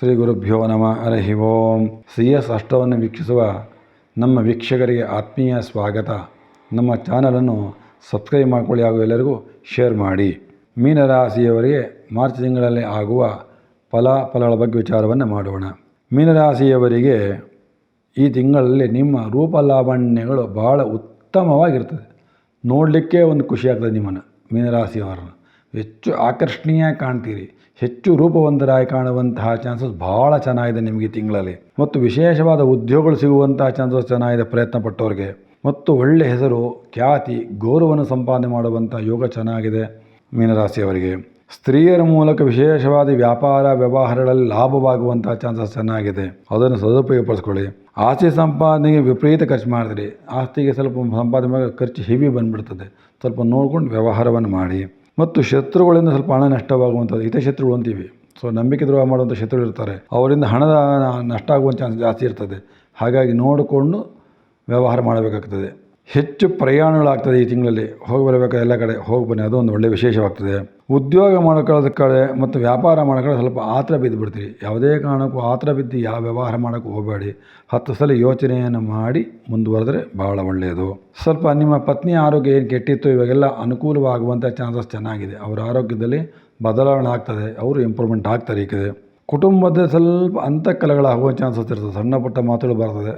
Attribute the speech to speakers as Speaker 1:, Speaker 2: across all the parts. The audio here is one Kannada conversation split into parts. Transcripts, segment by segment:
Speaker 1: ಶ್ರೀ ಗುರುಭ್ಯೋ ನಮಃ. ಹರಿ ಓಂ. ಸಿ ಎಸ್ ಅಷ್ಟವನ್ನು ವೀಕ್ಷಿಸುವ ನಮ್ಮ ವೀಕ್ಷಕರಿಗೆ ಆತ್ಮೀಯ ಸ್ವಾಗತ. ನಮ್ಮ ಚಾನಲನ್ನು ಸಬ್ಸ್ಕ್ರೈಬ್ ಮಾಡಿಕೊಳ್ಳಿ ಹಾಗೂ ಎಲ್ಲರಿಗೂ ಶೇರ್ ಮಾಡಿ. ಮೀನರಾಶಿಯವರಿಗೆ ಮಾರ್ಚ್ ತಿಂಗಳಲ್ಲಿ ಆಗುವ ಫಲಾಫಲಗಳ ಬಗ್ಗೆ ವಿಚಾರವನ್ನು ಮಾಡೋಣ. ಮೀನರಾಶಿಯವರಿಗೆ ಈ ತಿಂಗಳಲ್ಲಿ ನಿಮ್ಮ ರೂಪ ಲಾವಣ್ಯಗಳು ಬಹಳ ಉತ್ತಮವಾಗಿರ್ತದೆ. ನೋಡಲಿಕ್ಕೆ ಒಂದು ಖುಷಿ ಆಗ್ತದೆ ನಿಮ್ಮನ್ನು ಮೀನರಾಶಿಯವರನ್ನು. ಹೆಚ್ಚು ಆಕರ್ಷಣೀಯ ಕಾಣ್ತೀರಿ. ಹೆಚ್ಚು ರೂಪವಂತರಾಗಿ ಕಾಣುವಂತಹ ಚಾನ್ಸಸ್ ಭಾಳ ಚೆನ್ನಾಗಿದೆ ನಿಮಗೆ ತಿಂಗಳಲ್ಲಿ. ಮತ್ತು ವಿಶೇಷವಾದ ಉದ್ಯೋಗಗಳು ಸಿಗುವಂತಹ ಚಾನ್ಸಸ್ ಚೆನ್ನಾಗಿದೆ ಪ್ರಯತ್ನ ಪಟ್ಟವ್ರಿಗೆ ಮತ್ತು ಒಳ್ಳೆಯ ಹೆಸರು, ಖ್ಯಾತಿ, ಗೌರವವನ್ನು ಸಂಪಾದನೆ ಮಾಡುವಂಥ ಯೋಗ ಚೆನ್ನಾಗಿದೆ ಮೀನರಾಶಿಯವರಿಗೆ. ಸ್ತ್ರೀಯರ ಮೂಲಕ ವಿಶೇಷವಾದ ವ್ಯಾಪಾರ ವ್ಯವಹಾರಗಳಲ್ಲಿ ಲಾಭವಾಗುವಂತಹ ಚಾನ್ಸಸ್ ಚೆನ್ನಾಗಿದೆ. ಅದನ್ನು ಸದುಪಯೋಗಪಡಿಸ್ಕೊಳ್ಳಿ. ಆಸ್ತಿ ಸಂಪಾದನೆಗೆ ವಿಪರೀತ ಖರ್ಚು ಮಾಡಿದ್ರಿ ಆಸ್ತಿಗೆ ಸ್ವಲ್ಪ ಸಂಪಾದನೆ ಖರ್ಚು ಹೆವಿ ಬಂದುಬಿಡ್ತದೆ. ಸ್ವಲ್ಪ ನೋಡ್ಕೊಂಡು ವ್ಯವಹಾರವನ್ನು ಮಾಡಿ. ಮತ್ತು ಶತ್ರುಗಳಿಂದ ಸ್ವಲ್ಪ ಹಣ ನಷ್ಟವಾಗುವಂಥದ್ದು ಹಿತಶತ್ರುಗಳು ಅಂತೀವಿ. ಸೊ ನಂಬಿಕೆ ದ್ರೋಹ ಮಾಡುವಂಥ ಶತ್ರುಗಳು ಇರ್ತಾರೆ. ಅವರಿಂದ ಹಣದ ನಷ್ಟ ಆಗುವ ಚಾನ್ಸ್ ಜಾಸ್ತಿ ಇರ್ತದೆ. ಹಾಗಾಗಿ ನೋಡಿಕೊಂಡು ವ್ಯವಹಾರ ಮಾಡಬೇಕಾಗ್ತದೆ. ಹೆಚ್ಚು ಪ್ರಯಾಣಗಳಾಗ್ತದೆ ಈ ತಿಂಗಳಲ್ಲಿ. ಹೋಗಿ ಬರಬೇಕಾದ ಎಲ್ಲ ಕಡೆ ಹೋಗಿ ಬನ್ನಿ, ಅದು ಒಂದು ಒಳ್ಳೆಯ ವಿಶೇಷವಾಗ್ತದೆ. ಉದ್ಯೋಗ ಮಾಡ್ಕೊಳ್ಳೋದ ಕಡೆ ಮತ್ತು ವ್ಯಾಪಾರ ಮಾಡ್ಕೊಳ್ಳೋ ಸ್ವಲ್ಪ ಆತರ ಬಿದ್ದು ಬಿಡ್ತೀರಿ. ಯಾವುದೇ ಕಾರಣಕ್ಕೂ ಆತರ ಬಿದ್ದು ಯಾವ ವ್ಯವಹಾರ ಮಾಡೋಕ್ಕೂ ಹೋಗಬೇಡಿ. ಹತ್ತು ಸಲ ಯೋಚನೆಯನ್ನು ಮಾಡಿ ಮುಂದುವರೆದ್ರೆ ಭಾಳ ಒಳ್ಳೆಯದು. ಸ್ವಲ್ಪ ನಿಮ್ಮ ಪತ್ನಿ ಆರೋಗ್ಯ ಏನು ಕೆಟ್ಟಿತ್ತು ಇವಾಗೆಲ್ಲ ಅನುಕೂಲವಾಗುವಂಥ ಚಾನ್ಸಸ್ ಚೆನ್ನಾಗಿದೆ. ಅವರ ಆರೋಗ್ಯದಲ್ಲಿ ಬದಲಾವಣೆ ಆಗ್ತದೆ ಅವರು ಇಂಪ್ರೂವ್ಮೆಂಟ್ ಆಗ್ತಾರೆ ಈಗ ಕುಟುಂಬದ ಸ್ವಲ್ಪ ಅಂತಃಕಲಗಳಾಗುವ ಚಾನ್ಸಸ್ ಇರ್ತದೆ. ಸಣ್ಣ ಪುಟ್ಟ ಮಾತುಗಳು ಬರ್ತದೆ.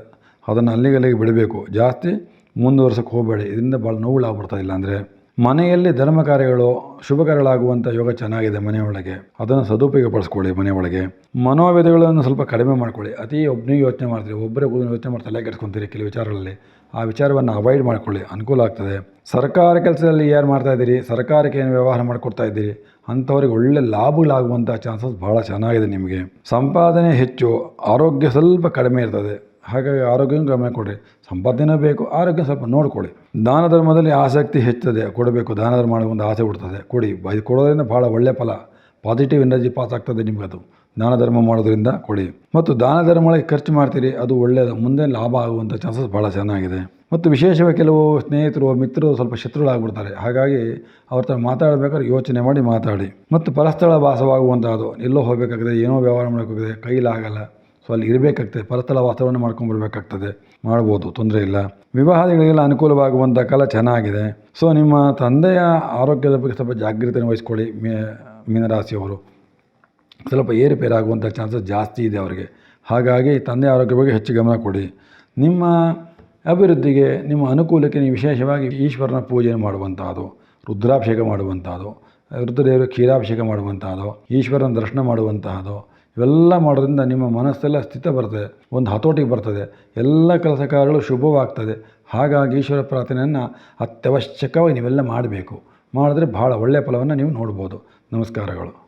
Speaker 1: ಅದನ್ನು ಅಲ್ಲಿಗೆ ಅಲ್ಲಿಗೆ ಬಿಡಬೇಕು. ಜಾಸ್ತಿ ಮುಂದುವರ್ಸೋಕ್ಕೆ ಹೋಗಬೇಡಿ. ಇದರಿಂದ ಭಾಳ ನೋವುಗಳಾಗ್ಬಿಡ್ತಾ ಇಲ್ಲ. ಅಂದರೆ ಮನೆಯಲ್ಲಿ ಧರ್ಮ ಕಾರ್ಯಗಳು, ಶುಭ ಕಾರ್ಯಗಳಾಗುವಂಥ ಯೋಗ ಚೆನ್ನಾಗಿದೆ ಮನೆಯೊಳಗೆ ಅದನ್ನು ಸದುಪಯೋಗ ಪಡಿಸ್ಕೊಳ್ಳಿ ಮನೆಯೊಳಗೆ ಮನೋವೇದಗಳನ್ನು ಸ್ವಲ್ಪ ಕಡಿಮೆ ಮಾಡ್ಕೊಳ್ಳಿ. ಅತಿ ಒಬ್ಬನೇ ಯೋಚನೆ ಮಾಡ್ತೀರಿ, ಒಬ್ಬರೇ ಕೂದಲು ಯೋಚನೆ ಮಾಡಿ ತಲೆ ಕೆಡ್ಸ್ಕೊತೀರಿ ಕೆಲವು ವಿಚಾರಗಳಲ್ಲಿ. ಆ ವಿಚಾರವನ್ನು ಅವಾಯ್ಡ್ ಮಾಡ್ಕೊಳ್ಳಿ. ಅನುಕೂಲ ಆಗ್ತದೆ. ಸರ್ಕಾರ ಕೆಲಸದಲ್ಲಿ ಯಾರು ಮಾಡ್ತಾ ಇದ್ದೀರಿ? ಸರ್ಕಾರಕ್ಕೆ ಏನು ವ್ಯವಹಾರ ಮಾಡಿಕೊಡ್ತಾ ಇದ್ದೀರಿ? ಅಂಥವ್ರಿಗೆ ಒಳ್ಳೆ ಲಾಭಗಳಾಗುವಂಥ ಚಾನ್ಸಸ್ ಭಾಳ ಚೆನ್ನಾಗಿದೆ ನಿಮಗೆ. ಸಂಪಾದನೆ ಹೆಚ್ಚು, ಆರೋಗ್ಯ ಸ್ವಲ್ಪ ಕಡಿಮೆ ಇರ್ತದೆ. ಹಾಗಾಗಿ ಆರೋಗ್ಯ ಗಮನ ಕೊಡಿ ಸಂಪಾದನೆ ಬೇಕು, ಆರೋಗ್ಯ ಸ್ವಲ್ಪ ನೋಡಿಕೊಳ್ಳಿ. ದಾನ ಧರ್ಮದಲ್ಲಿ ಆಸಕ್ತಿ ಹೆಚ್ಚುತ್ತದೆ, ಕೊಡಬೇಕು. ದಾನ ಧರ್ಮ ಮಾಡೋ ಒಂದು ಆಸೆ ಬಿಡ್ತದೆ ಕೊಡಿ. ಇದು ಕೊಡೋದ್ರಿಂದ ಭಾಳ ಒಳ್ಳೆಯ ಫಲ. ಪಾಸಿಟಿವ್ ಎನರ್ಜಿ ಪಾಸ್ ಆಗ್ತದೆ ನಿಮಗದು ದಾನ ಧರ್ಮ ಮಾಡೋದ್ರಿಂದ ಕೊಡಿ. ಮತ್ತು ದಾನ ಧರ್ಮಗಳಿಗೆ ಖರ್ಚು ಮಾಡ್ತೀರಿ, ಅದು ಒಳ್ಳೆಯದು. ಮುಂದೆ ಲಾಭ ಆಗುವಂಥ ಚಾನ್ಸಸ್ ಭಾಳ ಚೆನ್ನಾಗಿದೆ. ಮತ್ತು ವಿಶೇಷವಾಗಿ ಕೆಲವು ಸ್ನೇಹಿತರು, ಮಿತ್ರರು ಸ್ವಲ್ಪ ಶತ್ರುಗಳಾಗ್ಬಿಡ್ತಾರೆ. ಹಾಗಾಗಿ ಅವ್ರ ಹತ್ರ ಮಾತಾಡಬೇಕಾದ್ರೆ ಯೋಚನೆ ಮಾಡಿ ಮಾತಾಡಿ. ಮತ್ತು ಪರಸ್ಥಳ ಭಾಸವಾಗುವಂಥದ್ದು. ಎಲ್ಲೋ ಹೋಗಬೇಕಾಗಿದೆ, ಏನೋ ವ್ಯವಹಾರ ಮಾಡೋಕ್ಕಾಗಿದೆ, ಕೈಲಾಗಲ್ಲ. ಸೊ ಅಲ್ಲಿ ಇರಬೇಕಾಗ್ತದೆ. ಪರಸ್ಥಳ ವಾಸವನ್ನು ಮಾಡ್ಕೊಂಡ್ಬರ್ಬೇಕಾಗ್ತದೆ ಮಾಡ್ಬೋದು, ತೊಂದರೆ ಇಲ್ಲ. ವಿವಾಹಗಳಿಗೆಲ್ಲ ಅನುಕೂಲವಾಗುವಂಥ ಕಾಲ ಚೆನ್ನಾಗಿದೆ. ಸೊ ನಿಮ್ಮ ತಂದೆಯ ಆರೋಗ್ಯದ ಬಗ್ಗೆ ಸ್ವಲ್ಪ ಜಾಗೃತಿಯನ್ನು ವಹಿಸ್ಕೊಳ್ಳಿ, ಮೀ, ಮೀನರಾಶಿಯವರು. ಸ್ವಲ್ಪ ಏರುಪೇರಾಗುವಂಥ ಚಾನ್ಸಸ್ ಜಾಸ್ತಿ ಇದೆ ಅವರಿಗೆ. ಹಾಗಾಗಿ ತಂದೆ ಆರೋಗ್ಯ ಬಗ್ಗೆ ಹೆಚ್ಚು ಗಮನ ಕೊಡಿ. ನಿಮ್ಮ ಅಭಿವೃದ್ಧಿಗೆ, ನಿಮ್ಮ ಅನುಕೂಲಕ್ಕೆ ನೀವು ವಿಶೇಷವಾಗಿ ಈಶ್ವರನ ಪೂಜೆ ಮಾಡುವಂಥದ್ದು ರುದ್ರಾಭಿಷೇಕ ಮಾಡುವಂಥದ್ದು ರುದ್ರದೇವರು ಕ್ಷೀರಾಭಿಷೇಕ ಮಾಡುವಂಥದ್ದು ಈಶ್ವರನ ದರ್ಶನ ಮಾಡುವಂತಹದ್ದು ಇವೆಲ್ಲ ಮಾಡೋದ್ರಿಂದ ನಿಮ್ಮ ಮನಸ್ಸೆಲ್ಲ ಸ್ಥಿತ ಬರ್ತದೆ, ಒಂದು ಹತೋಟಿಗೆ ಬರ್ತದೆ. ಎಲ್ಲ ಕೆಲಸ ಕಾರ್ಯಗಳು ಶುಭವಾಗ್ತದೆ. ಹಾಗಾಗಿ ಈಶ್ವರ ಪ್ರಾರ್ಥನೆಯನ್ನು ಅತ್ಯವಶ್ಯಕವಾಗಿ ನೀವೆಲ್ಲ ಮಾಡಬೇಕು. ಮಾಡಿದ್ರೆ ಭಾಳ ಒಳ್ಳೆಯ ಫಲವನ್ನು ನೀವು ನೋಡ್ಬೋದು. ನಮಸ್ಕಾರಗಳು.